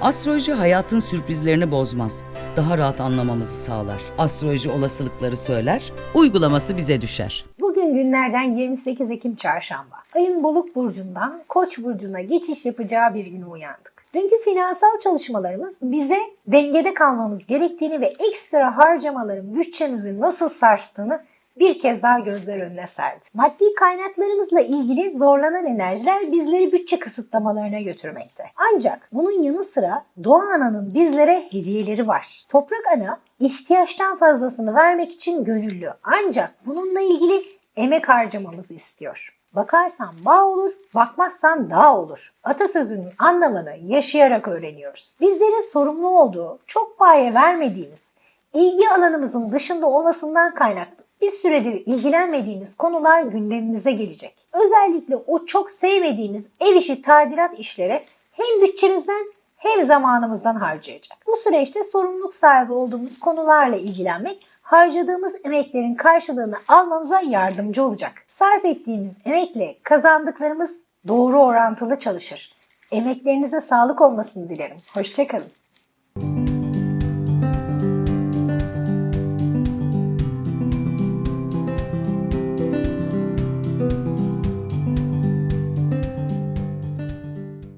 Astroloji hayatın sürprizlerini bozmaz. Daha rahat anlamamızı sağlar. Astroloji olasılıkları söyler, uygulaması bize düşer. Bugün günlerden 28 Ekim Çarşamba. Ayın Balık burcundan Koç burcuna geçiş yapacağı bir güne uyandık. Dünkü finansal çalışmalarımız bize dengede kalmamız gerektiğini ve ekstra harcamaların bütçemizi nasıl sarstığını bir kez daha gözler önüne serdi. Maddi kaynaklarımızla ilgili zorlanan enerjiler bizleri bütçe kısıtlamalarına götürmekte. Ancak bunun yanı sıra Doğa Ana'nın bizlere hediyeleri var. Toprak Ana ihtiyaçtan fazlasını vermek için gönüllü. Ancak bununla ilgili emek harcamamızı istiyor. Bakarsan bağ olur, bakmazsan dağ olur. Atasözünün anlamını yaşayarak öğreniyoruz. Bizlerin sorumlu olduğu, çok paye vermediğimiz, ilgi alanımızın dışında olmasından kaynaklı bir süredir ilgilenmediğimiz konular gündemimize gelecek. Özellikle o çok sevmediğimiz ev işi tadilat işlere hem bütçemizden hem zamanımızdan harcayacak. Bu süreçte sorumluluk sahibi olduğumuz konularla ilgilenmek harcadığımız emeklerin karşılığını almamıza yardımcı olacak. Sarf ettiğimiz emekle kazandıklarımız doğru orantılı çalışır. Emeklerinize sağlık olmasını dilerim. Hoşçakalın.